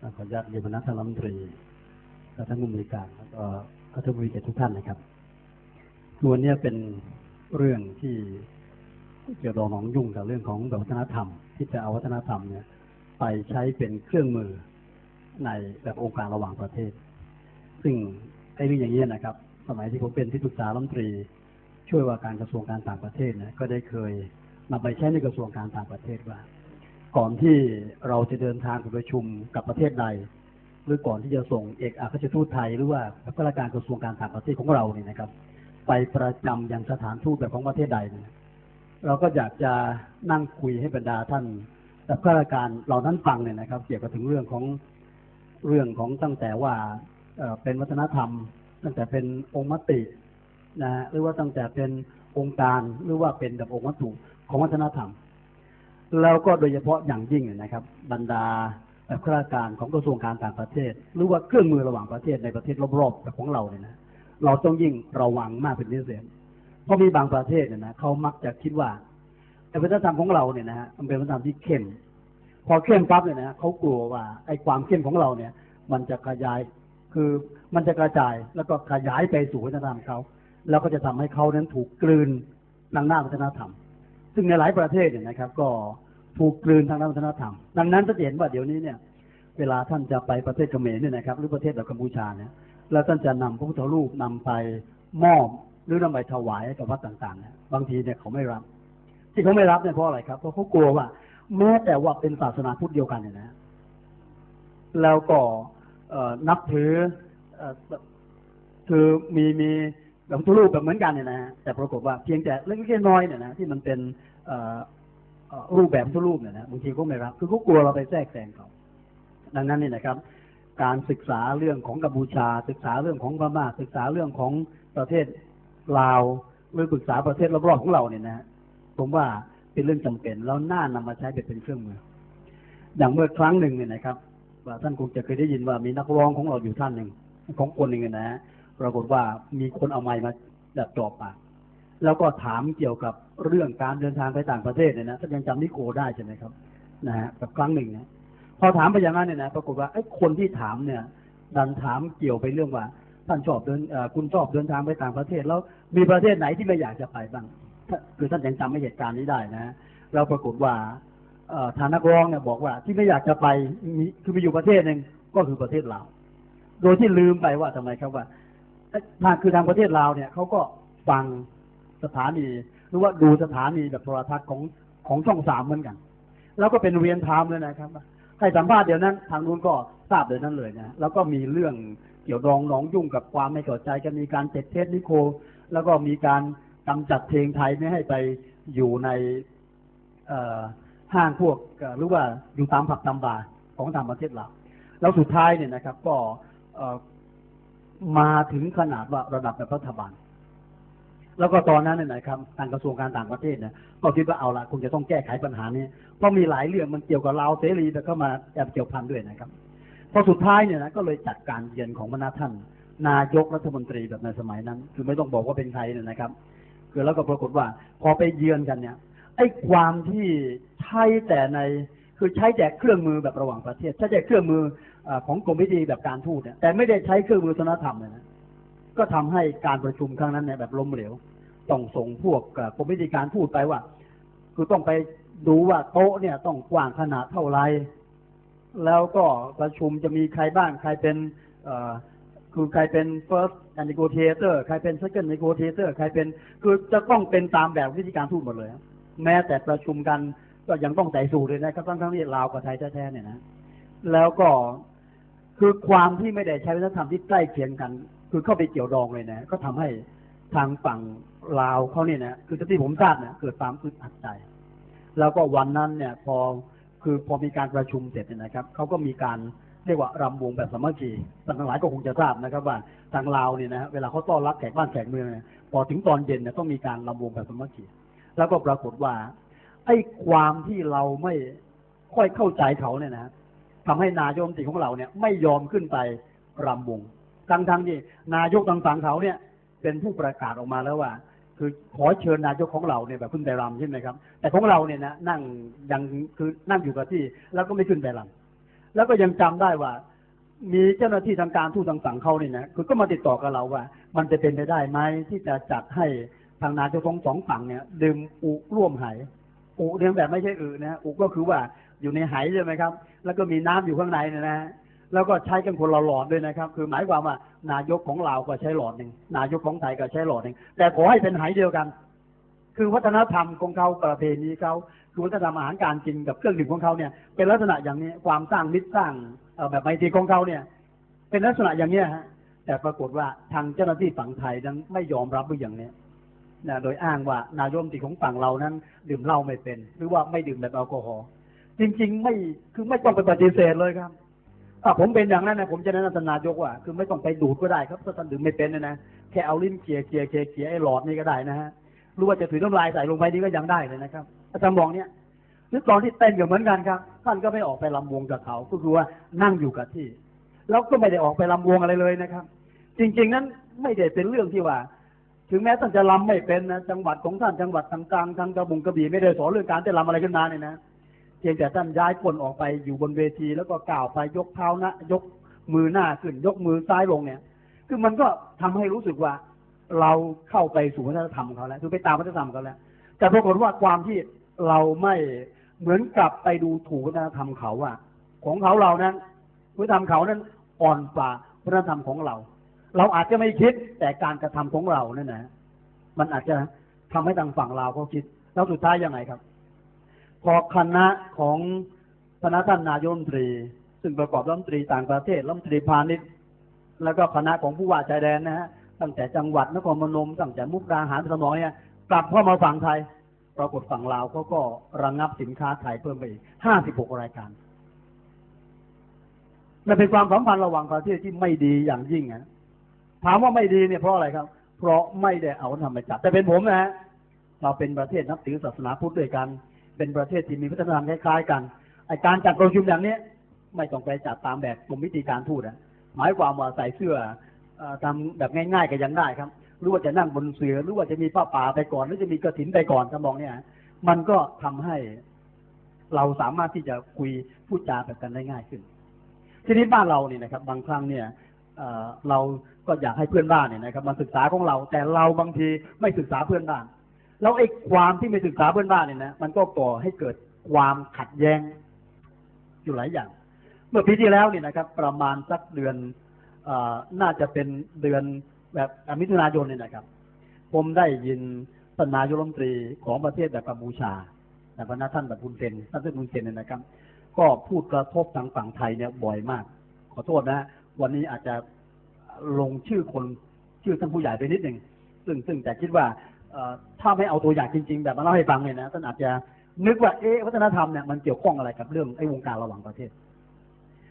ขออนุญาตเรียนคณะท่านรัฐมนตรีและท่านผู้มีการแล้วก็ท่านผู้มีเกียรติทุกท่านนะครับวันนี้เป็นเรื่องที่เกี่ยวกับหนองยุ่งกับเรื่องของวัฒนธรรม ที่จะเอาวัฒนธรรมเนี่ย ไปใช้เป็นเครื่องมือในแบบองค์การระหว่างประเทศ ซึ่งไอ้เรื่องอย่างนี้นะครับ สมัยที่ผมเป็นที่ปรึกษารัฐมนตรี ช่วยว่าการกระทรวงการต่างประเทศนะก็ได้เคยนำไปใช้ในกระทรวงการต่างประเทศว่า ก่อนที่เราจะเดินทางไปประชุมกับประเทศใด หรือก่อนที่จะส่งเอกอัครราชทูตไทยหรือว่าข้าราชการกระทรวงการต่างประเทศของเราเนี่ยนะครับ ไปประจำยังสถานทูตแบบของประเทศใดเนี่ยเราก็อยากจะนั่งคุยให้บรรดาท่านแต่ข้าราชการเหล่านั้นฟังเนี่ยนะครับ เกี่ยวกับถึงเรื่องของเรื่องของตั้งแต่ว่าเอ่อเป็นวัฒนธรรม ตั้งแต่เป็นองค์มตินะฮะหรือว่าตั้งแต่เป็นองค์การหรือว่าเป็นแบบองค์วัตถุของวัฒนธรรม แล้วก็โดยเฉพาะอย่างยิ่งนะครับ บรรดาแบบข้าราชการของกระทรวงการต่างประเทศ หรือว่าเครื่องมือระหว่างประเทศในประเทศรอบๆของเราเนี่ยนะเราต้องยิ่งระวังมากเป็นพิเศษเพราะมีบางประเทศเนี่ยนะเขามักจะคิดว่าไอ้วัฒนธรรมของเราเนี่ยนะฮะมันเป็นวัฒนธรรมที่เข้มพอเข้มปั๊บเนี่ยนะเขากลัวว่าไอ้ความเข้มของเราเนี่ย มันจะขยายคือมันจะกระจายแล้วก็ขยายไปสู่วัฒนธรรมเขาแล้วก็จะทำให้เขานั้นถูกกลืนทางหน้าวัฒนธรรม ซึ่งในหลายประเทศเนี่ยนะครับ ก็ถูกกลืนทางด้านวัฒนธรรม ดังนั้นจะเห็นว่าเดี๋ยวนี้เนี่ย เวลาท่านจะไปประเทศเขมรเนี่ยนะครับ หรือประเทศแบบกัมพูชาเนี่ยแล้วท่านจะนำพระพุทธรูปนำไปมอบหรือนำไปถวายกับวัดต่างๆเนี่ยบางทีเนี่ยเขาไม่รับ ที่เขาไม่รับเนี่ยเพราะอะไรครับเพราะเขากลัวว่าแม้แต่ว่าเป็นศาสนาพุทธเดียวกันเนี่ยนะ แล้วก็เอ่อนับถือเอ่อคือมีมี แบบพุทธรูปแบบเหมือนกันเนี่ยนะฮะแต่ปรากฏว่าเพียงแต่เล็กๆน้อยๆเนี่ยนะที่มันเป็นรูปแบบพุรูปเนี่ยนะบางทีก็ไม่รับ คือเขากลัวเราไปแทรกแซงเขาดังนั้นนี่นะครับ การศึกษาเรื่องของกัมพูชา ศึกษาเรื่องของพม่าศึกษาเรื่องของประเทศลาวหรือศึกษาประเทศรอบๆของเราเนี่ยนะผมว่าเป็นเรื่องจำเป็นแล้วน่านำมาใช้เป็นเครื่องมือ อย่างเมื่อครั้งหนึ่งเนี่ยนะครับว่าท่านคงจะเคยได้ยินว่ามีนักร้องของเราอยู่ท่านหนึ่งของคนหนึ่งเนี่ยนะฮะ ปรากฏว่ามีคนเอาไม้มาดัดจอบปากแล้วก็ถามเกี่ยวกับเรื่องการเดินทางไปต่างประเทศเนี่ยนะท่านยังจำนิโคได้ใช่ไหมครับนะฮะกับครั้งหนึ่งเนี่ยพอถามไปอย่างนั้นเนี่ยนะปรากฏว่าไอ้คนที่ถามเนี่ย ดันถามเกี่ยวไปเรื่องว่าท่านชอบเดินคุณชอบเดินทางไปต่างประเทศ แล้วมีประเทศไหนที่ไม่อยากจะไปบ้างคือท่านยังจำไม่เหตุการณ์นี้ได้นะเราปรากฏว่าเอ่อทางนักร้องเนี่ยบอกว่าที่ไม่อยากจะไปมีคือไปอยู่ประเทศหนึ่งก็คือประเทศลาวโดยที่ลืมไปว่าทำไมครับว่า ทางคือทางประเทศลาวเนี่ยเขาก็ฟังสถานีหรือว่าดูสถานีแบบโทรทัศน์ของของช่องสามเหมือนกัน แล้วก็เป็นเวียนไทม์เลยนะครับ ให้สัมภาษณ์เดี๋ยวนั้น ทางนู้นก็ทราบเดี๋ยวนั้นเลยนะแล้วก็มีเรื่องเกี่ยวดองน้องยุ่งกับความไม่เข้าใจกันมีการเจ็ดเทสนิโค แล้วก็มีการกำจัดเพลงไทยไม่ให้ไปอยู่ในเอ่อห้างพวกหรือว่าอยู่ตามผับตามบาร์ของต่างประเทศเราแล้วสุดท้ายเนี่ยนะครับ ก็เอ่อ มาถึงขนาดว่าระดับแบบรัฐบาล แล้วก็ตอนนั้นเนี่ยนครับทางกระทรวงการต่างประเทศเนี่ยก็คิดว่าเอาละคงจะต้องแก้ไขปัญหานี้เพราะมีหลายเรื่องมันเกี่ยวกับลาเสรีแต่ก็มาแอบเกี่ยวพันด้วยนะครับพอสุดท้ายเนี่ยนะก็เลยจัดการเยือนของบรรดาท่าน นายกรัฐมนตรีแบบในสมัยนั้น คือไม่ต้องบอกว่าเป็นใครเนี่ยนะครับ คือแล้วก็ปรากฏว่า พอไปเยือนกันเนี่ยไอ้ความที่ใช้แต่ในคือใช้แต่เครื่องมือแบบระหว่างประเทศ ใช้แต่เครื่องมือ ของกรมวิธีแบบการทูตเนี่ยแต่ไม่ได้ใช้เครื่องมือวัฒนธรรมเลยนะก็ทำให้การประชุมครั้งนั้นเนี่ยแบบล้มเหลวต้องส่งพวกกรมวิธีการทูตไปว่า คือต้องไปดูว่าโต๊ะเนี่ยต้องกว้างขนาดเท่าไหรแล้วก็ประชุมจะมีใครบ้างใครเป็นคือใครเป็น first negotiator ใครเป็น second negotiator ใครเป็น คือจะต้องเป็นตามแบบวิธีการทูตหมดเลย แม้แต่ประชุมกันก็ยังต้องใส่สูตรเลยนะครับทั้งทั้งที่ลาวกับไทยแท้ๆเนี่ยนะ แล้วก็ คือความที่ไม่ได้ใช้วัฒนธรรมที่ใกล้เคียงกัน คือเข้าไปเกี่ยวดองเลยนะ ก็ทำให้ทางฝั่งลาวเขาเนี่ยนะคือที่ผมทราบเนี่ยเกิดความอึดอัดใจ แล้วก็วันนั้นเนี่ยพอคือพอมีการประชุมเสร็จเนี่ยนะครับเขาก็มีการเรียกว่ารำวงแบบสามัคคีท่านทั้งหลายก็คงจะทราบนะครับว่าทางลาวเนี่ยนะฮะเวลาเขาต้อนรับแขกบ้านแขกเมืองเนี่ยพอถึงตอนเย็นเนี่ยต้องมีการรำวงแบบสามัคคีแล้วก็ปรากฏว่าไอ้ความที่เราไม่ค่อยเข้าใจเขาเนี่ยนะ ทำให้นายกรัฐมนตรีของเราเนี่ยไม่ยอมขึ้นไปรำวงทั้งทั้งๆที่นายกต่างๆเขาเนี่ย เป็นผู้ประกาศออกมาแล้วว่า คือขอเชิญนายกของเราเนี่ยแบบขึ้นไปรำใช่ไหมครับ แต่ของเราเนี่ยนะนั่งยังคือนั่งอยู่กับที่ แล้วก็ไม่ขึ้นไปรำแล้วก็ยังจำได้ว่า มีเจ้าหน้าที่ทางการทูตต่างๆเขาเนี่ยนะคือก็มาติดต่อกับเราว่า มันจะเป็นไปได้ไหมที่จะจัดให้ทางนายกทั้งสองฝั่งเนี่ย ดื่มอุร่วมไหอุเนี่ยแบบไม่ใช่อืนะอุก็คือว่า อยู่ในไหใช่ไหมครับ แล้วก็มีน้ำอยู่ข้างในนะนะแล้วก็ใช้กันคนละหลอดด้วยนะครับ คือหมายความว่านายกของเราก็ใช้หลอดหนึ่งนายกของไทยก็ใช้หลอดหนึ่งแต่ขอให้เป็นไหเดียวกัน คือวัฒนธรรมของเขาประเพณีเขาคือวัฒนธรรมอาหารการกินกับเครื่องดื่มของเขาเนี่ย เป็นลักษณะอย่างนี้ความสร้างมิตรสร้างแบบไมตรีของเขาเนี่ย เป็นลักษณะอย่างนี้ฮะแต่ปรากฏว่าทางเจ้าหน้าที่ฝั่งไทยนั้นไม่ยอมรับอย่างนี้นะโดยอ้างว่านายมติของฝั่งเรานั้น ดื่มเหล้าไม่เป็น หรือว่าไม่ดื่มแบบแอลกอฮอล์ จริง ๆ ไม่คือไม่ต้องไปปฏิเสธเลยครับถ้าผมเป็นอย่างนั้นนะผมจะแนะนำนายกว่า คือไม่ต้องไปดูดก็ได้ครับถ้าท่านดื่มไม่เป็นนะนะแค่เอาลิ้นเคียเคียเคียเคียไอ้หลอดนี่ก็ได้นะฮะรู้ว่าจะถือน้ำลายใส่ลงไปนี่ก็ยังได้เลยนะครับอาจารย์มองเนี้ยหรือตอนที่เต้นก็เหมือนกันครับ ท่านก็ไม่ออกไปลำวงกับเขาก็คือว่านั่งอยู่กับที่ แล้วก็ไม่ได้ออกไปลำวงอะไรเลยนะครับ จริง ๆ นั้นไม่ได้เป็นเรื่องที่ว่า ถึงแม้ท่านจะลำไม่เป็นนะจังหวัดของท่านจังหวัดต่างๆทางกระบุงกระบี่ไม่ได้สอนเรื่องการเต้นลำอะไรขึ้นมาเนี่ยนะ เพียงแต่ท่านย้ายคนออกไปอยู่บนเวที แล้วก็กล่าวไปยกเท้านะยกมือหน้าขึ้น ยกมือซ้ายลงเนี่ย คือมันก็ทำให้รู้สึกว่า เราเข้าไปสู่วัฒนธรรมเขาแล้ว คือไปตามวัฒนธรรมเขาแล้ว แต่ปรากฏว่าความที่เราไม่เหมือนกลับไปดูถูกวัฒนธรรมเขาว่าของเขาเรานั้นวัฒนธรรมเขานั้นอ่อนกว่าวัฒนธรรมของเรา เราอาจจะไม่คิดแต่การกระทำของเราเนั่นนะ มันอาจจะทำให้ทางฝั่งเราเขาคิด แล้วสุดท้ายยังไงครับ พอคณะของคณะท่านนายมตรี ซึ่งประกอบรัฐมนตรีต่างประเทศรัฐมนตรีพาณิชย์แล้วก็คณะของผู้ว่าชายแดนนะฮะตั้งแต่จังหวัดนครพนมตั้งแต่มุกดาหารสมองเนี่ยกลับเข้ามาฝั่งไทย ปรากฏฝั่งลาวเขาก็ระงงับสินค้าไทยเพิ่มไปอีกห้าสิบหกรายการมันเป็นความสัมพันธ์ระหว่างประเทศที่ไม่ดีอย่างยิ่งนะถามว่าไม่ดีเนี่ยเพราะอะไรครับ เพราะไม่ได้เอาธรรมจับแต่เป็นผมนะฮะเราเป็นประเทศนับถือศาสนาพุทธด้วยกัน เป็นประเทศที่มีพัฒนาการคล้ายๆกันไอการจัดประชุมอย่างนี้ไม่ต้องไปจัดตามแบบกรมวิธีการทูตนะหมายความว่าใส่เสื้อทำแบบง่าย ๆ ก็ยังได้ครับหรือว่าจะนั่งบนเสือหรือว่าจะมีผ้าป่าไปก่อนหรือจะมีกระถินไปก่อนสมองเนี่ยมันก็ทำให้เราสามารถที่จะคุยพูดจาแบบกันได้ง่ายขึ้น ทีนี้บ้านเราเนี่ยนะครับ บางครั้งเนี่ยเราก็อยากให้เพื่อนบ้านเนี่ยนะครับมาศึกษาของเรา แต่เราบางทีไม่ศึกษาเพื่อนบ้าน แล้วไอ้ความที่ไม่ศึกษาเพื่อนบ้านเนี่ยนะมันก็ก่อให้เกิดความขัดแย้งอยู่หลายอย่าง เมื่อปีที่แล้วเนี่ยนะครับ ประมาณสักเดือนอน่าจะเป็นเดือนแบบมิถุนายนเนี่ยนะครับ ผมได้ยินทานนายกรัฐมนตรีของประเทศแบบกัมพูชาแต่พระท่านแบบบุญเซนท่านซึ่งบุญเซนเนี่ยนะครับ ก็พูดกระทบทางฝั่งไทยเนี่ยบ่อยมาก ขอโทษนะ วันนี้อาจจะลงชื่อคนชื่อท่านผู้ใหญ่ไปนิดหนึ่งซึ่งซึ่งแต่คิดว่า ถ้าไม่เอาตัวอย่างจริง ๆ แบบมาเล่าให้ฟังเนี่ยนะท่านอาจจะนึกว่าเอ๊ะวัฒนธรรมเนี่ยมันเกี่ยวข้องอะไรกับเรื่องไอ้วงการระหว่างประเทศ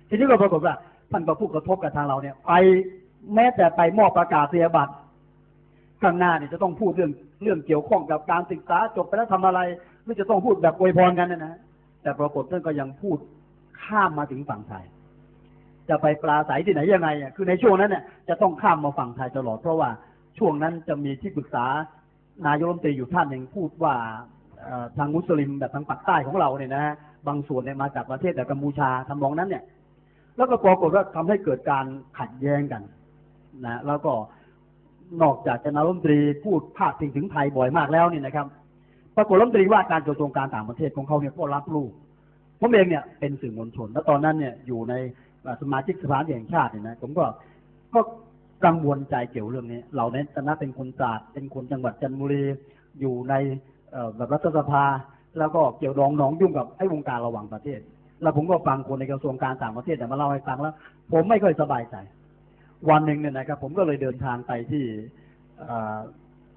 ทีนี้ก็ปรากฏว่าท่านก็พูดกระทบกับทางเราเนี่ย ไปแม้แต่ไปมอบประกาศเสียบัตรข้างหน้าเนี่ยจะต้องพูดเรื่องเรื่องเกี่ยวข้องกับการศึกษาจบไปแล้วทำอะไรหรือจะต้องพูดแบบอวยพรกันนะนะแต่ปรากฏท่านก็ยังพูดข้ามมาถึงฝั่งไทย จะไปปลาใสที่ไหนยังไงอะคือในช่วงนั้นเนี่ยจะต้องข้ามมาฝั่งไทยตลอดเพราะว่าช่วงนั้นจะมีที่ปรึกษา นายกรัฐมนตรีอยู่ท่านหนึ่งพูดว่าทางมุสลิมแบบทางปากใต้ของเราเนี่ยนะบางส่วนเนี่ยมาจากประเทศแบบกัมพูชาทำนองนั้นเนี่ย แล้วก็ปรากฏว่าทำให้เกิดการขัดแย้งกันนะแล้วก็นอกจากจะนายรัฐมนตรีพูดพาดพิงถึงไทยบ่อยมากแล้วนี่นะครับ ปรากฏรัฐมนตรีว่าการกระทรวงการต่างประเทศของเขาเนี่ยก็รับรู้ผมเองเนี่ยเป็นสื่อมวลชน แล้วตอนนั้นเนี่ยอยู่ในสมาชิกสภาแห่งชาติเนี่ยนะผมก็ก็ กังวลใจเกี่ยวเรื่องนี้ เราในฐานะเป็นคนตราดเป็นคนจังหวัดจันทบุรีอยู่ในแบบรัฐสภา แล้วก็เกี่ยวดองน้องยุ่งกับไอ้วงการระหว่างประเทศ แล้วผมก็ฟังคนในกระทรวงการต่างประเทศแต่มาเล่าให้ฟังแล้ว ผมไม่ค่อยสบายใจ วันหนึ่งเนี่ยนะครับ ผมก็เลยเดินทางไปที่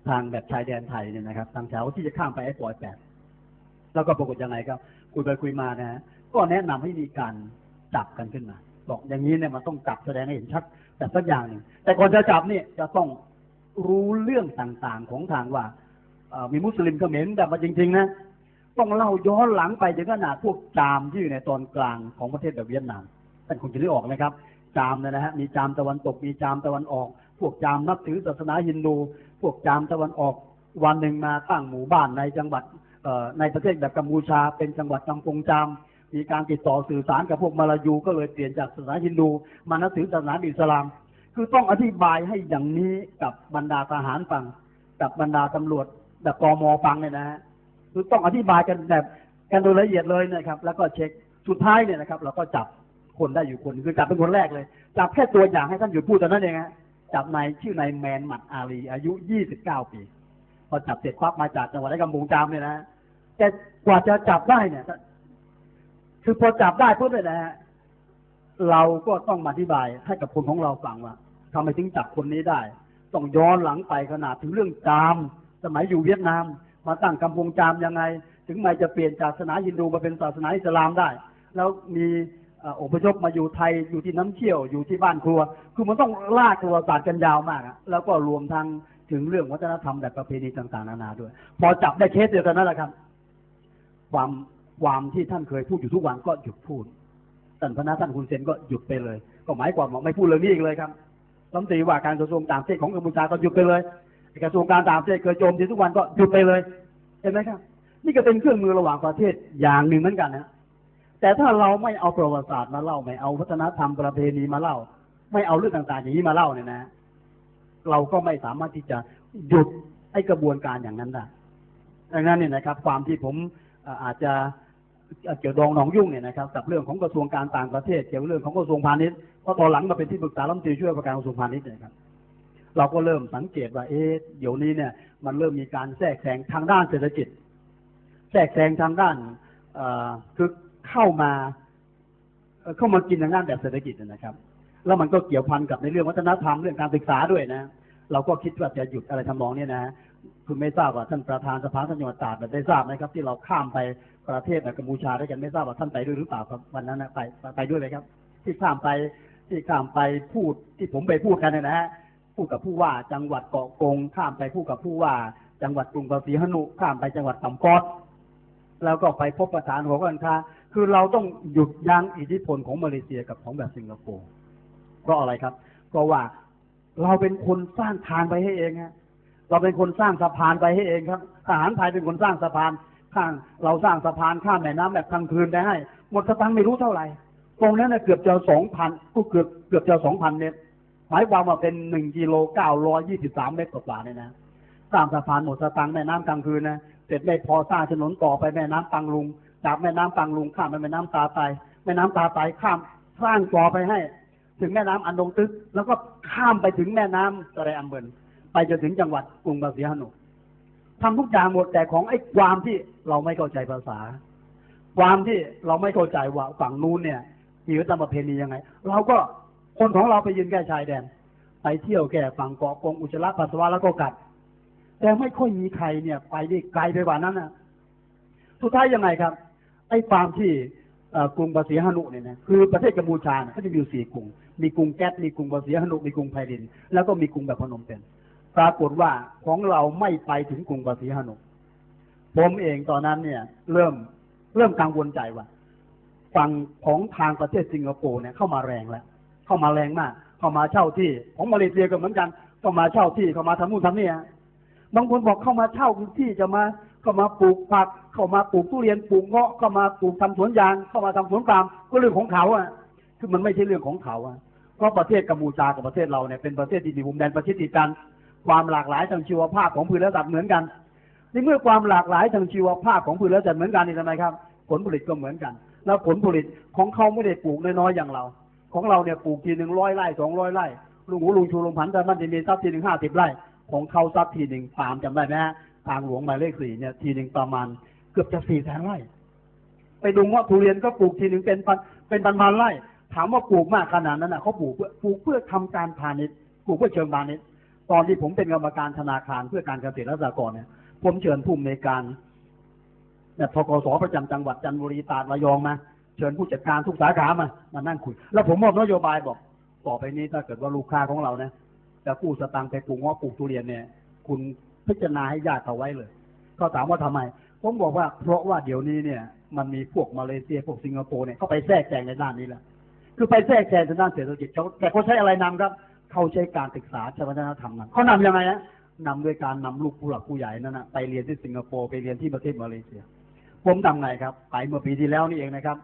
ทางแบบชายแดนไทยเนี่ยนะครับ ทางแถวที่จะข้ามไปไอ้ปอยแปดแล้วก็ปรากฏยังไงครับคุยไปคุยมานะฮะก็แนะนำให้มีการจับกันขึ้นมา บอกอย่างนี้เนี่ยมันต้องจับแสดงให้เห็นชัด แต่สักอย่างหนึ่งแต่ก่อนจะจับเนี่ยจะต้องรู้เรื่องต่างๆของทางว่ามีมุสลิมเขมรแบบมาจริง ๆ นะต้องเล่าย้อนหลังไปถึงขนาดพวกจามที่อยู่ในตอนกลางของประเทศแบบเวียดนามท่านคงจะได้ออกนะครับ จามนะฮะมีจามตะวันตกมีจามตะวันออก พวกจามนับถือศาสนาฮินดู พวกจามตะวันออกวันหนึ่งมาตั้งหมู่บ้านในจังหวัดในประเทศแบบกัมพูชา เป็นจังหวัดกำปงจาม มีการติดต่อสื่อสารกับพวกมาลายู ก็เลยเปลี่ยนจากศาสนาฮินดูมานับถือศาสนาอิสลาม คือต้องอธิบายให้อย่างนี้กับบรรดาทหารฟังกับบรรดาตำรวจแบบกมฟังเนี่ยนะฮะคือต้องอธิบายกันแบบกันโดยละเอียดเลยนะครับ แล้วก็เช็คสุดท้ายเนี่ยนะครับ เราก็จับคนได้อยู่คนคือจับเป็นคนแรกเลยจับแค่ตัวอย่างให้ท่านหยุดพูดแต่นั้นเองฮะจับนายชื่อนายแมนหมัดอาลี อายุ 29 ปี พอจับเสร็จปั๊บมาจากจังหวัดไรกำปงจามเนี่ยนะแต่กว่าจะจับได้เนี่ย คือพอจับได้ปุ๊บเลยนะฮะเราก็ต้องมาอธิบายให้กับคนของเราฟังว่าทำไมถึงจับคนนี้ได้ ต้องย้อนหลังไปขนาดถึงเรื่องจาม สมัยอยู่เวียดนาม มาตั้งกำปงจามยังไง ถึงไม่จะเปลี่ยนจากศาสนาฮินดูมาเป็นศาสนาอิสลามได้ แล้วมีอพยพมาอยู่ไทยอยู่ที่น้ำเชี่ยวอยู่ที่บ้านครัว คือมันต้องลากตัวศาสตร์กันยาวมากแล้วก็รวมทั้งถึงเรื่องวัฒนธรรมแบบประเพณีต่างๆนานาด้วย พอจับได้เคสเดียวกันนั่นแหละครับ ความ ความที่ท่านเคยพูดอยู่ทุกวันก็หยุดพูดท่านพระท่านคุณเซนก็หยุดไปเลย ก็หมายความว่าไม่พูดเรื่องนี้อีกเลยครับรัฐมนตรีว่าการกระทรวงต่างประเทศของกัมพูชาก็หยุดไปเลยกระทรวงการต่างประเทศเคยโจมตีทุกวันก็หยุดไปเลยเห็นไหมครับ นี่ก็เป็นเครื่องมือระหว่างประเทศอย่างหนึ่งเหมือนกันนะแต่ถ้าเราไม่เอาประวัติศาสตร์มาเล่าไม่เอาวัฒนธรรมประเพณีมาเล่า ไม่เอาเรื่องต่างๆ อย่างนี้มาเล่าเนี่ยนะ เราก็ไม่สามารถที่จะหยุดไอ้กระบวนการอย่างนั้นได้ดังนั้นเนี่ยนะครับ ความที่ผมอาจจะ เกี่ยวดองหนองยุ่งเนี่ยนะครับกับเรื่องของกระทรวงการต่างประเทศ เกี่ยวกับเรื่องของกระทรวงพาณิชย์เพราะตอนหลังมาเป็นที่ปรึกษารัฐมนตรีช่วยประการกระทรวงพาณิชย์เนี่ยครับเราก็เริ่มสังเกตว่าเอ๊ะเดี๋ยวนี้เนี่ย มันเริ่มมีการแทรกแซงทางด้านเศรษฐกิจ แทรกแซงทางด้านคือเข้ามาเข้ามากินทางด้านแบบเศรษฐกิจนะครับ แล้วมันก็เกี่ยวพันกับในเรื่องวัฒนธรรมเรื่องการศึกษาด้วยนะ เราก็คิดว่าจะหยุดอะไรทำนองนี้นะคุณไม่ทราบว่าท่านประธานสภาท่านจังหวัดตราดได้ทราบไหมครับ ที่เราข้ามไป ประเทศกัมพูชาด้วยกันไม่ทราบว่าท่านไปด้วยหรือเปล่าครับวันนั้นนะไปไปด้วยเลยครับ ที่ข้ามไปที่ข้ามไปพูดที่ผมไปพูดกันนะฮะพูดกับผู้ว่าจังหวัดเกาะกง ข้ามไปพูดกับผู้ว่า จังหวัดกรุงศรีหนุข้ามไปจังหวัดตำปอดแล้วก็ไปพบประธานหัวการค้าคือเราต้องหยุดยั้งอิทธิพลของมาเลเซียกับของแบบสิงคโปร์เพราะอะไรครับเพราะว่าเราเป็นคนสร้างทางไปให้เองฮะเราเป็นคนสร้างสะพานไปให้เองครับทหารไทยเป็นคนสร้างสะพาน ข้าง เราสร้างสะพานข้ามแม่น้ำแบบกลางคืนได้ให้ หมดสตังไม่รู้เท่าไหร่ ตรงนั้นนะเกือบจะสองพันก็เกือบเกือบจะสองพันเมตรหมายความว่าเป็นหนึ่งกิโลเก้าร้อยยี่สิบสามเมตรกว่าเนี่ยนะสร้างสะพานหมดสตังแม่น้ำกลางคืนนะเสร็จไม่พอสร้างถนนต่อไปแม่น้ำปังลุง จากแม่น้ำปังลุงข้ามไปแม่น้ำตาไตแม่น้ำตาไตข้ามสร้างต่อไปให้ ถึงแม่น้ำอันดงตึก แล้วก็ข้ามไปถึงแม่น้ำสระอัมเบินไปจนถึงจังหวัดกรุงบาซีฮานุ ทำทุกอย่างหมดแต่ของไอ้ความที่เราไม่เข้าใจภาษา ความที่เราไม่เข้าใจว่าฝั่งนู้นเนี่ยมีวัฒนธรรมประเพณียังไง เราก็คนของเราไปยืนแก้ชายแดน ไปเที่ยวแก่ฝั่งเกาะกงอุจจาระปัสสาวะแล้วก็กัด แต่ไม่ค่อยมีใครเนี่ย ไปได้ไกลไปกว่านั้นนะสุดท้ายยังไงครับ ไอ้ความที่กรุงบาสีฮานุเนี่ยนะคือประเทศกัมพูชาเขาจะมีอยู่สี่กรุง มีกรุงแก๊สมีกรุงบาสีฮานุมีกรุงไพริน แล้วก็มีกรุงแบบพนมเปญ ปรากฏว่าของเราไม่ไปถึงกรุงบาสีฮานุผมเองตอนนั้นเนี่ย เริ่มเริ่มกังวลใจว่าฝั่งของทางประเทศสิงคโปร์เนี่ยเข้ามาแรงแล้ว เข้ามาแรงมาก เข้ามาเช่าที่ของมาเลเซียก็เหมือนกันเข้ามาเช่าที่เข้ามาทำนู่นทำนี่บางคนบอกเข้ามาเช่าพื้นที่จะมาเข้ามาปลูกผัก เข้ามาปลูกทุเรียนปลูกเงาะเข้ามาปลูกทำสวนยาง เข้ามาทำสวนปาล์มก็เรื่องของเขาอะคือมันไม่ใช่เรื่องของเขาอะเพราะประเทศกัมพูชากับประเทศเราเนี่ยเป็นประเทศที่มีภูมิแดนประชิดติดกัน ความหลากหลายทางชีวภาพของพื้นและสัตว์เหมือนกันในเมื่อความหลากหลายทางชีวภาพของพื้นและสัตว์เหมือนกันนี่ทำไมครับ ผลผลิตก็เหมือนกัน แล้วผลผลิตของเขาไม่ได้ปลูกน้อยๆอย่างเรา ของเราเนี่ยปลูกทีหนึ่งร้อยไร่สองร้อยไร่ลุงหูลุงชูลุงพันแต่มันจะมีทรัพย์ทีหนึ่งห้าสิบไร่ ของเขาทรัพย์ทีหนึ่งฟาร์มจำได้ไหมฮะทางหลวงหมายเลขสี่เนี่ยทีหนึ่งประมาณเกือบจะสี่แสนไร่ไปดูว่าทุเรียนก็ปลูกทีหนึ่งเป็นพันเป็นพันพันไร่ ถามว่าปลูกมากขนาดนั้นนะเขาปลูกเพื่อปลูกเพื่อทำการพาณิชย์ปลูกเพื่อเชิงพาณิชย์ ตอนที่ผมเป็นกรรมการธนาคารเพื่อการเกษตรและสหกรณ์เนี่ย ผมเชิญผู้อำนวยการเนี่ยทกศประจำจังหวัดจันทบุรีตาดระยองมาเชิญผู้จัดการทุกสาขามามานั่งคุย แล้วผมมอบนโยบายบอก ต่อไปนี้ถ้าเกิดว่าลูกค้าของเราเนี่ยจะกู้สตังค์ไปปลูกงอปลูกทุเรียนเนี่ย คุณพิจารณาให้ญาติเขาไว้เลยเขาถามว่าทำไม ผมบอกว่าเพราะว่าเดี๋ยวนี้เนี่ย มันมีพวกมาเลเซียพวกสิงคโปร์เนี่ยเขาไปแทรกแซงในด้านนี้แหละคือไปแทรกแซงในด้านเศรษฐกิจเขาแต่เขาใช้อะไรนำครับ เขาใช้การศึกษาช้วัฒนธรรมนำเขานำยังไงนะนำด้วยการนำลูกผู้หลักผู้ใหญ่นั่นนะไปเรียนที่สิงคโปร์ไปเรียนที่ประเทศมาเลเซีย ผมทำไงครับ ไปเมื่อปีที่แล้วนี่เองนะครับ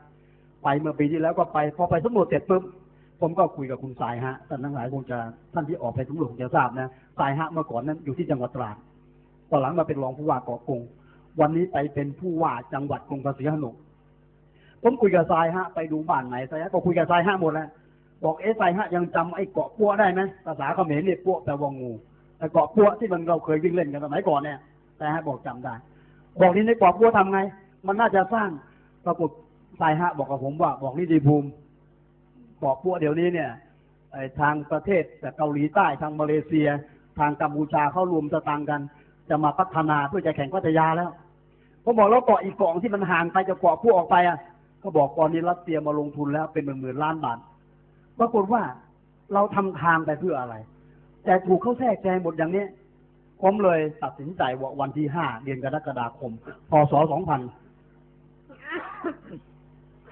ไปเมื่อปีที่แล้วก็ไปพอไปสำรวจเสร็จปุ๊บผมก็คุยกับคุณสายฮะท่านทั้งหลายคงจะท่านที่ออกไปสำรวจคงจะทราบนะสายฮะเมื่อก่อนนั้นอยู่ที่จังหวัดตราดตอนหลังมาเป็นรองผู้ว่าเกาะกงวันนี้ไปเป็นผู้ว่าจังหวัดกรุงเกษตรหนุผมคุยกับทรายฮะไปดูบ้านไหนทรายฮะก็คุยกับทรายฮะหมดแล้ว บอกเอ๊ะทรายฮะยังจำไอ้เกาะปัวได้ไหมภาษาเขมรเรียกปัวแปลว่างูแต่เกาะปัวที่มันเราเคยวิ่งเล่นกันสมัยก่อนเนี่ยทรายฮะบอกจำได้ บอกนี่ในเกาะปัวทำไง มันน่าจะสร้างปรากฏทรายฮะบอกกับผมว่าบอกนี่ดีภูมิเกาะปัวเดี๋ยวนี้เนี่ยทางประเทศแต่เกาหลีใต้ทางมาเลเซีย ทางกัมพูชาเข้ารวมสตางค์กัน จะมาพัฒนาเพื่อจะแข่งพัทยาแล้วผมบอกแล้วเกาะอีกเกาะที่มันห่างไปจากเกาะพวกออกไปอะก็บอกตอนนี้รัสเซียมาลงทุนแล้วเป็นหมื่นหมื่นล้านบาท ปรากฏว่าเราทำทางไปเพื่ออะไร แต่ถูกเขาแทรกแซงหมดอย่างนี้ ผมเลยตัดสินใจว่าวันที่ห้าเดือนกรกฎาคม พศสองพัน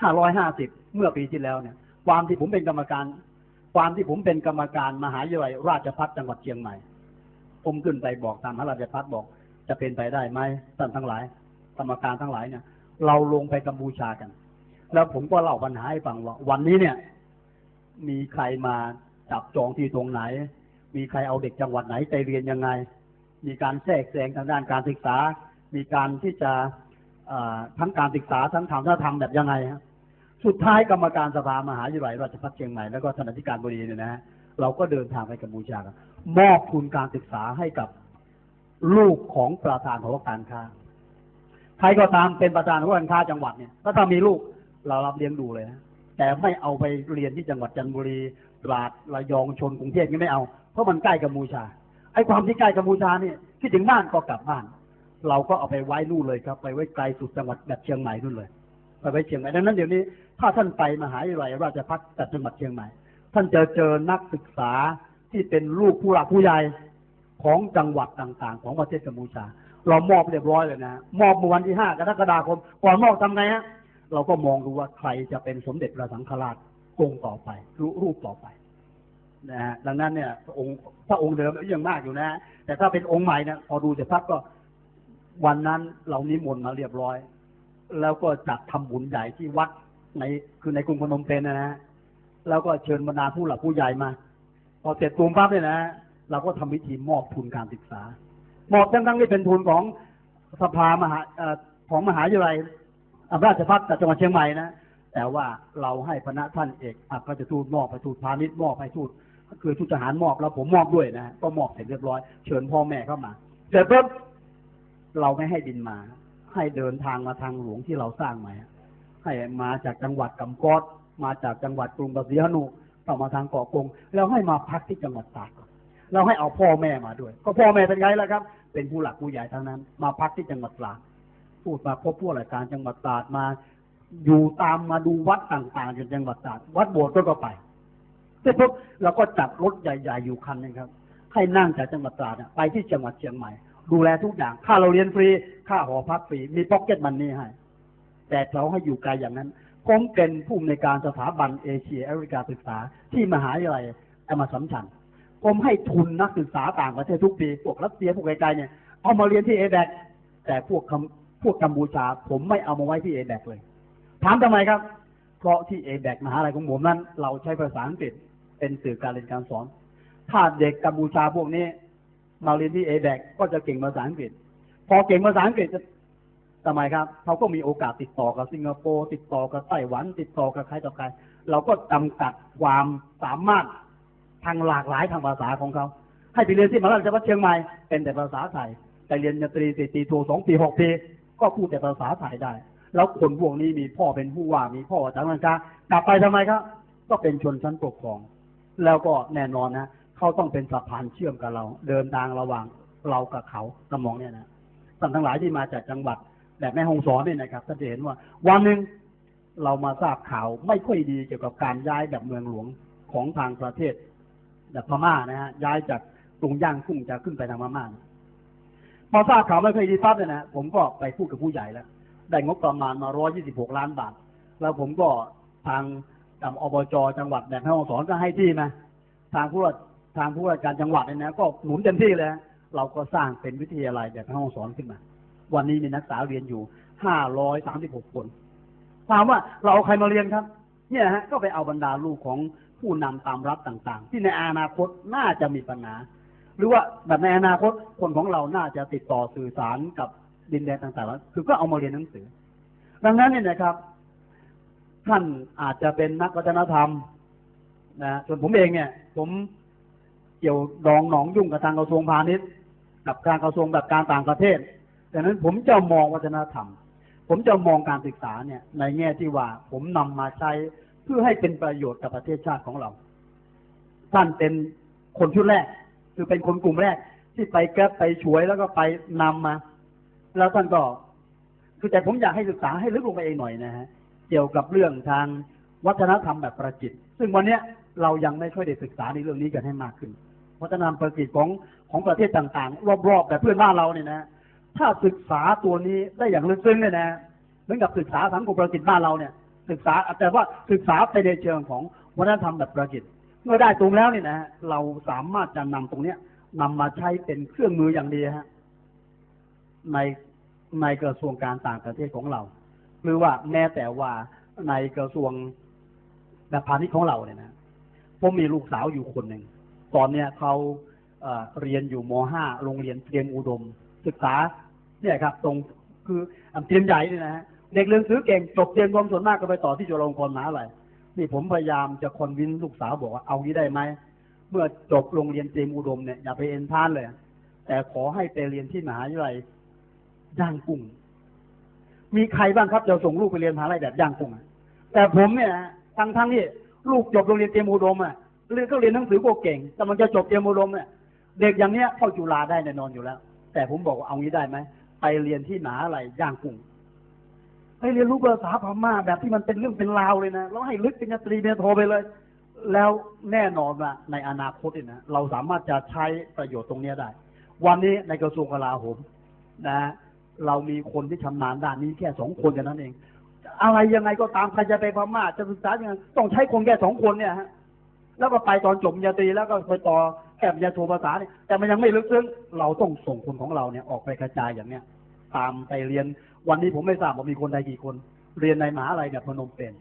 ห้าร้อยห้าสิบเมื่อปีที่แล้วเนี่ย ความที่ผมเป็นกรรมการ ความที่ผมเป็นกรรมการมหาวิทยาลัยราชภัฏจังหวัดเชียงใหม่ ผมขึ้นไปบอกตามมหาราชภัฏบอก จะเป็นไปได้ไหมท่านทั้งหลาย กรรมการทั้งหลายเนี่ย เราลงไปกัมพูชากัน แล้วผมก็เล่าปัญหาให้ฟังว่าวันนี้เนี่ย มีใครมาจับจองที่ตรงไหน มีใครเอาเด็กจังหวัดไหนไปเรียนยังไง มีการแทรกแซงทางด้านการศึกษา มีการที่จะทั้งการศึกษาทั้งทางวัฒนธรรมแบบยังไงฮะสุดท้ายกรรมการสภามหาวิทยาลัยราชภัฏเชียงใหม่แล้วก็ธนาธิการบดีเนี่ยนะเราก็เดินทางไปกัมพูชา มอบทุนการศึกษาให้กับลูกของประธานหอการค้าใครก็ตามเป็นประธานหอการค้าจังหวัดเนี่ยถ้าถ้ามีลูกเรารับเลี้ยงดูเลยนะ แต่ไม่เอาไปเรียนที่จังหวัดจันทบุรีตราดระยองชนกรุงเทพนี่ไม่เอา เพราะมันใกล้กัมพูชาไอ้ความที่ใกล้กัมพูชาเนี่ยที่ถึงบ้านก็กลับบ้าน เราก็เอาไปไว้นู่นเลยครับ ไปไว้ไกลสุดจังหวัดแบบเชียงใหม่นู่นเลยไปไว้เชียงใหม่ดังนั้นเดี๋ยวนี้ถ้าท่านไปมหาวิทยาลัยราชภัฏจังหวัดเชียงใหม่ ท่านจะเจอนักศึกษาที่เป็นลูกผู้หลักผู้ใหญ่ของจังหวัดต่างๆ ของประเทศกัมพูชา เรามอบเรียบร้อยเลยนะมอบเมื่อวันที่ห้ากรกฎาคมก่อนมอบทำไงฮะ เราก็มองดูว่าใครจะเป็นสมเด็จพระสังฆราชองค์ต่อไปรูปต่อไปนะฮะดังนั้นเนี่ยองค์ถ้าองค์เดิมยังมากอยู่นะ แต่ถ้าเป็นองค์ใหม่เนี่ยพอดูเสร็จปั๊บก็วันนั้นเรานิมนต์มาเรียบร้อย แล้วก็จัดทำบุญใหญ่ที่วัดในคือในกรุงพนมเปญนะฮะแล้วก็เชิญบรรดาผู้หลักผู้ใหญ่มา พอเสร็จตูมปั๊บเนี่ยนะเราก็ทำวิธีมอบทุนการศึกษา มอบทั้งทั้งที่เป็นทุนของสภามหาของมหาวิทยาลัย ราชภัฏจังหวัดเชียงใหม่นะ แต่ว่าเราให้พระท่านเอกอัครทูตมอบไปทูตพาณิชย์มอบไปทูตคือทูตทหารมอบแล้วผมมอบด้วยนะก็มอบเสร็จเรียบร้อยเชิญพ่อแม่เข้ามาเสร็จปุ๊บเราไม่ให้บินมา ให้เดินทางมาทางหลวงที่เราสร้างใหม่ให้มาจากจังหวัดกำกอดมาจากจังหวัดกรุงศรีหนุต่อมาทางเกาะกงแล้วให้มาพักที่จังหวัดตากเราให้เอาพ่อแม่มาด้วย ก็พ่อแม่เป็นไงล่ะครับ เป็นผู้หลักผู้ใหญ่ทั้งนั้น มาพักที่จังหวัดตาก พูดมาพบผู้ราชการจังหวัดตากมา อยู่ตามมาดูวัดต่างๆในจังหวัดตากวัดโบสถ์ก็ไปเสร็จปุ๊บเราก็จัดรถใหญ่ ๆ อยู่คันนึงครับ ให้นั่งจากจังหวัดตราดไปที่จังหวัดเชียงใหม่ ดูแลทุกอย่างค่าเราเรียนฟรี ค่าหอพักฟรีมีพ็อกเก็ตมันนี่ให้แต่เราให้อยู่ไกลอย่างนั้นผมเป็นผู้ในการสถาบันเอเชียแอฟริกาศึกษาที่มหาวิทยาลัยอมาสัมชันผมให้ทุนนักศึกษาต่างประเทศทุกปีพวกรัสเซียพวกไกลๆเนี่ยเอามาเรียนที่เอแบกแต่พวกคำ พวกกัมพูชา ผมไม่เอามาไว้ที่เอแบกเลย ถามทำไมครับ เพราะที่เอแบกมหาลัยของผมนั้น เราใช้ภาษาอังกฤษเป็นสื่อการเรียนการสอน ถ้าเด็กกัมพูชาพวกนี้มาเรียนที่เอแบกก็จะเก่งภาษาอังกฤษ พอเก่งภาษาอังกฤษจะทำไมครับ เขาก็มีโอกาสติดต่อกับสิงคโปร์ติดต่อกับไต้หวัน ติดต่อกับใครต่อใคร เราก็จำกัดความสามารถทางหลากหลายทางภาษาของเขา ให้ไปเรียนที่มหาวิทยาลัยเชียงใหม่เป็นแต่ภาษาไทยแต่เรียนยตรีตีตีโทสองปีหกปี ก็พูดแต่ภาษาไทยได้ แล้วคนพวกนี้มีพ่อเป็นผู้ว่ามีพ่อจังหวัดกลับไปทำไมครับ ก็เป็นชนชั้นปกครอง แล้วก็แน่นอนนะเขาต้องเป็นสะพานเชื่อมกับเรา เดินทางระหว่างเรากับเขาสมองเนี่ยนะท่านทั้งหลายที่มาจากจังหวัดแบบแม่ฮงสอนเนี่ยนะครับท่านจะเห็นว่า วันหนึ่งเรามาทราบข่าวไม่ค่อยดีเกี่ยวกับการย้ายแบบเมืองหลวงของทางประเทศแบบพม่านะฮะย้ายจากกรุงย่างกุ้งจะขึ้นไปทางพม่า พอทราบข่าวไม่เคยดีปั๊บเนี่ยนะผมก็ไปพูดกับผู้ใหญ่แล้ว ได้งบประมาณมาร้อยยี่สิบหกล้านบาท แล้วผมก็ทางอบจจังหวัดแม่ฮ่องสอนก็ให้ที่มาทางผู้ทางผู้ราการจังหวัดเนี่ยนะก็หนุนเต็มที่เลย เราก็สร้างเป็นวิทยาลัยแบบแม่ฮ่องสอนขึ้นมา วันนี้มีนักศึกษาเรียนอยู่ห้าร้อยสามสิบหกคนถามว่าเราเอาใครมาเรียนครับ เนี่ยฮะก็ไปเอาบรรดาลูกของผู้นำตามรัฐต่างๆ ที่ในอนาคตน่าจะมีปัญหา หรือว่าแบบในอนาคตคนของเราน่าจะติดต่อสื่อสารกับดินแดนต่างๆแล้วคือก็เอามาเรียนหนังสือ ดังนั้นเนี่ยนะครับ ท่านอาจจะเป็นนักวัฒนธรรมนะส่วนผมเองเนี่ย ผมเกี่ยวดองหนองยุ่งกับทางกระทรวงพาณิชย์ กับการกระทรวงแบบการต่างประเทศดังนั้นผมจะมองวัฒนธรรม ผมจะมองการศึกษาเนี่ย ในแง่ที่ว่าผมนำมาใช้เพื่อให้เป็นประโยชน์กับประเทศชาติของเรา ท่านเป็นคนชุดแรก คือเป็นคนกลุ่มแรก ที่ไปแก้ไปช่วยแล้วก็ไปนำมา แล้วท่านก็คือแต่ผมอยากให้ศึกษาให้ลึกลงไปเองหน่อยนะฮะเกี่ยวกับเรื่องทางวัฒนธรรมแบบประจิต ซึ่งวันเนี้ยเรายังไม่ค่อยได้ศึกษาในเรื่องนี้กันให้มากขึ้น วัฒนธรรมประจิตของของประเทศต่างๆ รอบๆแบบเพื่อนบ้านเราเนี่ยนะถ้าศึกษาตัวนี้ได้อย่างลึกซึ้งเนี่ยนะเหมือนกับศึกษาสังคมประจิตบ้านเราเนี่ย ศึกษาแต่ว่าศึกษาไปในเชิงของวัฒนธรรมแบบประจิต มื่อได้ตรงแล้วเนี่ยนะฮะเราสามารถจะนำตรงเนี้ยนำมาใช้เป็นเครื่องมืออย่างดีฮะในในกระทรวงการต่างประเทศของเรา หรือว่าแม้แต่ว่าในกระทรวงแบบพาณิชย์ของเราเนี่ยนะผมมีลูกสาวอยู่คนหนึ่งตอนเนี้ยเขาเเรียนอยู่ม .5 โรงเรียนเตรียมอุดม ศึกษา เนี่ยครับ ตรงคืออันเตรียมใหญ่เนี่ยนะฮะเด็กเรียนซื้อเก่งจบเตรียมรวมส่วนมากก็ไปต่อที่จุฬาลงกรณ์มหาอะไร นี่ผมพยายามจะคอนวินลูกสาวบอกว่าเอางี้ได้ไหม เมื่อจบโรงเรียนเตรียมอุดมเนี่ยอย่าไปเอ็นท่านเลย แต่ขอให้ไปเรียนที่มหาวิทยาลัยย่างกุ้ง มีใครบ้างครับจะส่งลูกไปเรียนมหาวิทยาลัยแบบย่างกุ้งแต่ผมเนี่ยทั้งทั้งที่ลูกจบโรงเรียนเตรียมอุดมอะเรียนก็เรียนหนังสือก็เก่งแต่มันจะจบเตรียมอุดมเนี่ยเด็กอย่างเนี้ยเข้าจุฬาได้แน่นอนอยู่แล้ว แต่ผมบอกว่าเอางี้ได้ไหมไปเรียนที่มหาลัยย่างกุ้ง ไปเรียนรู้ภาษาพม่าแบบที่มันเป็นเรื่องเป็นราวเลยนะแล้วให้ลึกเป็นญาตรีเป็นโทไปเลย แล้วแน่นอนว่าในอนาคตเนี่ยนะเราสามารถจะใช้ประโยชน์ตรงนี้ได้ วันนี้ในกระทรวงกลาโหมนะ เรามีคนที่ชำนาญด้านนี้แค่สองคนแค่นั้นเอง อะไรยังไงก็ตามใครจะไปพม่าจะศึกษายังไงต้องใช้คนแค่สองคนเนี่ยฮะแล้วก็ไปตอนจบญาตรีแล้วก็ไปต่อแอบปริญญาโทภาษาเนี่ยแต่มันยังไม่ลึกซึ้งเราต้องส่งคนของเราเนี่ยออกไปกระจายอย่างเนี้ยตามไปเรียน วันนี้ผมไม่ทราบว่ามีคนใดกี่คน เรียนในมหาลัยเนี่ยพนมเปญ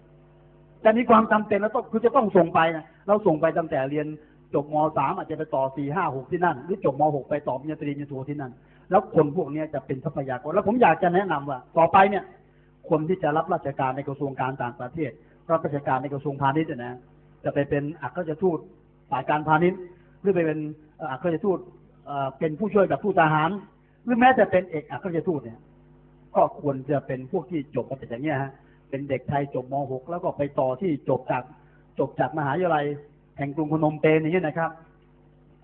แต่มีความจำเป็นแล้วต้องคือจะต้องส่งไปนะเราส่งไปตั้งแต่เรียนจบมสามอาจจะไปต่อสี่ห้าหกที่นั่น หรือจบมหกไปต่อปริญญาตรีปริญญาโทที่นั่น แล้วคนพวกนี้จะเป็นทรัพยากรแล้วผมอยากจะแนะนำว่า ต่อไปเนี่ย คนที่จะรับราชการในกระทรวงการต่างประเทศรับราชการในกระทรวงพาณิชย์เนี่ยนะจะไปเป็นอัครราชทูตฝ่ายการพาณิชย์ หรือไปเป็นอัครราชทูตเป็นผู้ช่วยกับผู้ทหาร หรือแม้แต่เป็นเอกอัครราชทูตเนี่ย ก็ควรจะเป็นพวกที่จบมาจากอย่างเงี้ยฮะเป็นเด็กไทยจบม .6 แล้วก็ไปต่อที่จบจากจบจากมหาวิทยาลัย แห่งกรุงพนมเปญอย่างเงี้ยนะครับ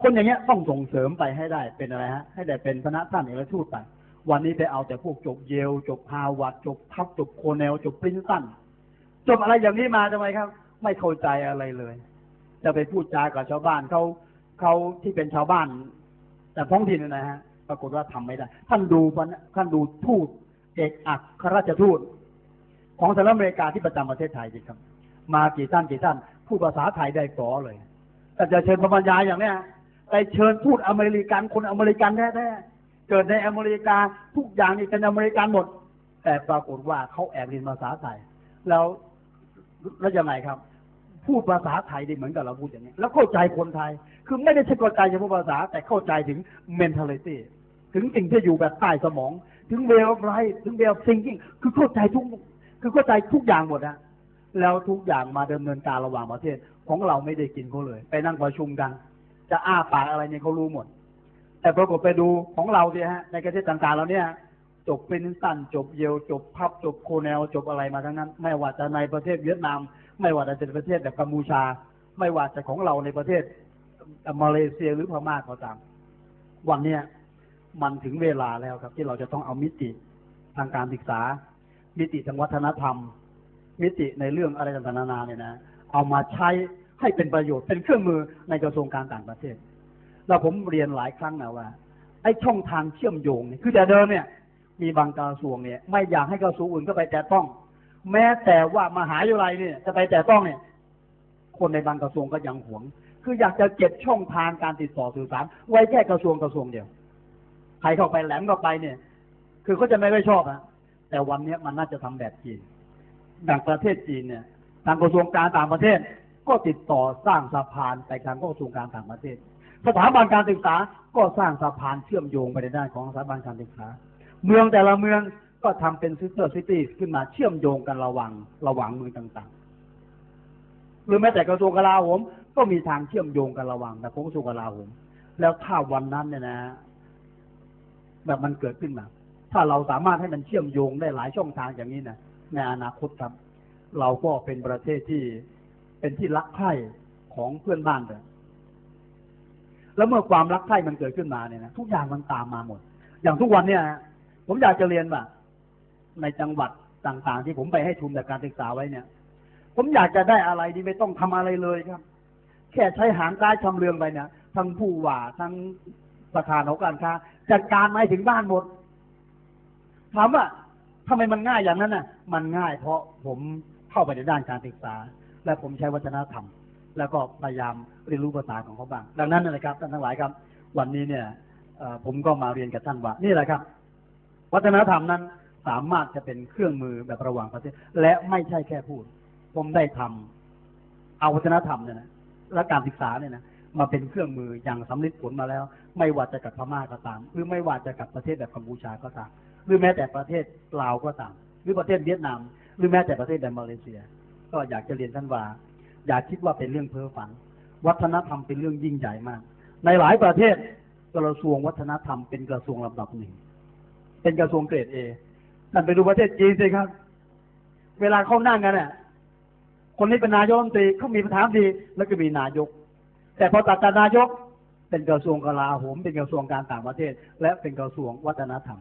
คนอย่างเงี้ยต้องส่งเสริมไปให้ได้เป็นอะไรฮะ ให้ได้เป็นคณะท่านเอกทูตไป วันนี้ไปเอาแต่พวกจบเยล จบฮาวาดจบทับจบโคเนล จบปรินตันจบอะไรอย่างนี้มาทำไมครับ ไม่เข้าใจอะไรเลย จะไปพูดจากับชาวบ้านเขาเขาที่เป็นชาวบ้าน แต่ท้องถิ่นนะฮะปรากฏว่าทำไม่ได้ ท่านดูท่านดูทูต เอกอัครราชทูตของสหรัฐอเมริกาที่ประจำประเทศไทยสิครับ มากี่ท่านกี่ท่านพูดภาษาไทยได้ก่อเลยแต่จะเชิญพระบรรยายอย่างเนี้ยไปเชิญทูตอเมริกันคนอเมริกันแท้ๆเกิดในอเมริกาทุกอย่างนี่เป็นอเมริกันหมด แต่ปรากฏว่าเขาแอบเรียนภาษาไทย แล้วแล้วยังไงครับ พูดภาษาไทยได้เหมือนกับเราพูดอย่างนี้ แล้วเข้าใจคนไทย คือไม่ได้ใช่เข้าใจเฉพาะภาษาแต่เข้าใจถึง mentality ถึงสิ่งที่อยู่แบบใต้สมอง ถึง way of life ถึง way of thinking คือเข้าใจทุก คือเข้าใจทุกอย่างหมดนะแล้วทุกอย่างมาดำเนินการระหว่างประเทศ ของเราไม่ได้กินเขาเลย ไปนั่งประชุมกัน จะอ้าปากอะไรเนี่ยเขารู้หมด แต่ปรากฏไปดูของเราเนี่ยฮะ ในประเทศต่างๆเราเนี่ย จบเป็นสันจบเยลจบพับจบโคเนลจบอะไรมาทั้งนั้น ไม่ว่าจะในประเทศเวียดนาม ไม่ว่าจะเป็นประเทศแบบกัมพูชา ไม่ว่าจะของเราในประเทศมาเลเซียหรือพม่าก็ตามวันเนี้ย มันถึงเวลาแล้วครับ ที่เราจะต้องเอามิติทางการศึกษา มิติทางวัฒนธรรม มิติในเรื่องอะไรต่างๆนานาเนี่ยนะเอามาใช้ให้เป็นประโยชน์เป็นเครื่องมือในกระทรวงการต่างประเทศแล้วผมเรียนหลายครั้งนะว่า ไอ้ช่องทางเชื่อมโยงเนี่ยคือแต่เดิมเนี่ย มีบางกระทรวงเนี่ย ไม่อยากให้กระทรวงอื่นก็ไปแตะต้อง แม้แต่ว่ามหาวิทยาลัยเนี่ย จะไปแตะต้องเนี่ย คนในบางกระทรวงก็ยังหวง คืออยากจะเก็บช่องทางการติดต่อสื่อสาร ไว้แค่กระทรวงกระทรวงเดียว ใครเข้าไปแหลมเข้าไปเนี่ย คือเขาจะไม่ค่อยชอบนะแต่วันเนี้ยมันน่าจะทำแบบจีนดังประเทศจีนเนี่ยทางกระทรวงการต่างประเทศ ก็ติดต่อสร้างสะพานไปทางกระทรวงการต่างประเทศ สถาบันการศึกษาก็สร้างสะพานเชื่อมโยงไปในด้านของสถาบันการศึกษา เมืองแต่ละเมืองก็ทำเป็นซิสเตอร์ซิตี้ขึ้นมาเชื่อมโยงกันระหว่างระหว่างเมืองต่างๆ หรือแม้แต่กระทรวงกลาโหมก็มีทางเชื่อมโยงกันระหว่างแต่กระทรวงกลาโหมแล้วถ้าวันนั้นเนี่ยนะ แบบมันเกิดขึ้นมา ถ้าเราสามารถให้มันเชื่อมโยงได้หลายช่องทางอย่างนี้นะในอนาคตครับ เราก็เป็นประเทศที่เป็นที่รักใคร่ของเพื่อนบ้านเลยแล้วเมื่อความรักใคร่มันเกิดขึ้นมาเนี่ยนะทุกอย่างมันตามมาหมด อย่างทุกวันเนี่ย ผมอยากจะเรียนว่าในจังหวัดต่างๆ ที่ผมไปให้ทุนจากการศึกษาไว้เนี่ย ผมอยากจะได้อะไรที่ไม่ต้องทำอะไรเลยครับ แค่ใช้หางซ้ายทำเรืองไปเนี่ยทั้งผู้ว่าทั้งประธานของการค้า จัดการมาถึงบ้านหมด ถามว่าทำไมมันง่ายอย่างนั้นน่ะ มันง่ายเพราะผมเข้าไปในด้านการศึกษา และผมใช้วัฒนธรรม แล้วก็พยายามเรียนรู้ภาษาของเขาบ้าง ดังนั้นนะครับท่านทั้งหลายครับ วันนี้เนี่ยผมก็มาเรียนกับท่านว่า นี่แหละครับ วัฒนธรรมนั้นสามารถจะเป็นเครื่องมือแบบระหว่างประเทศ และไม่ใช่แค่พูด ผมได้ทำเอาวัฒนธรรมเนี่ยนะและการศึกษาเนี่ยนะ มาเป็นเครื่องมืออย่างสำเร็จผลมาแล้ว ไม่ว่าจะกับพม่าก็ตาม หรือไม่ว่าจะกับประเทศแบบกัมพูชาก็ตาม หรือแม้แต่ประเทศลาวก็ตาม หรือประเทศเวียดนาม หรือแม้แต่ประเทศแบบมาเลเซีย ก็อยากจะเรียนท่านว่า อย่าคิดว่าเป็นเรื่องเพ้อฝัน วัฒนธรรมเป็นเรื่องยิ่งใหญ่มาก ในหลายประเทศกระทรวงวัฒนธรรมเป็นกระทรวงลำดับหนึ่งเป็นกระทรวงเกรดเอท่านไปดูประเทศจีนสิครับ เวลาเข้านั่งกันเนี่ยคนนี้เป็นนายกรัฐมนตรีเขามีประธานดีแล้วก็มีนายก แต่พอตัดจากนายกเป็นกระทรวงกลาโหมเป็นกระทรวงการต่างประเทศ และเป็นกระทรวงวัฒนธรรม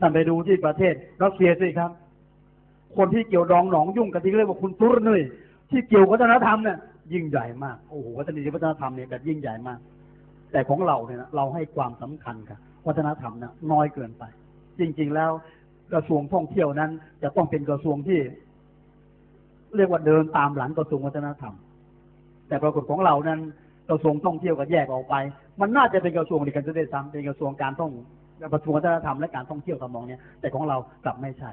ท่านไปดูที่ประเทศรัสเซียสิครับ คนที่เกี่ยวดองหนองยุ่งกันที่เรียกว่าคุณตุรนุ่ยที่เกี่ยววัฒนธรรมเนี่ยยิ่งใหญ่มากโอ้โหวัฒนธรรมวัฒนธรรมเนี่ยแบบยิ่งใหญ่มาก แต่ของเราเนี่ยเราให้ความสำคัญกับวัฒนธรรมนะน้อยเกินไป จริง ๆ แล้วกระทรวงท่องเที่ยวนั้น จะต้องเป็นกระทรวงที่ เรียกว่าเดินตามหลังกระทรวงวัฒนธรรม แต่ปรากฏของเรานั้นกระทรวงท่องเที่ยวก็แยกออกไป มันน่าจะเป็นกระทรวงเดียวกันจะได้ซ้ำเป็นกระทรวงการท่องกระทรวงวัฒนธรรมและการท่องเที่ยวทำนองเนี้ยแต่ของเรากลับไม่ใช่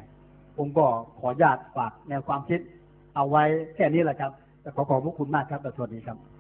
ผมก็ขอญาตฝากแนวความคิด เอาไว้แค่นี้แหละครับแต่ขอขอบพระคุณมากครับสวัสดีครับ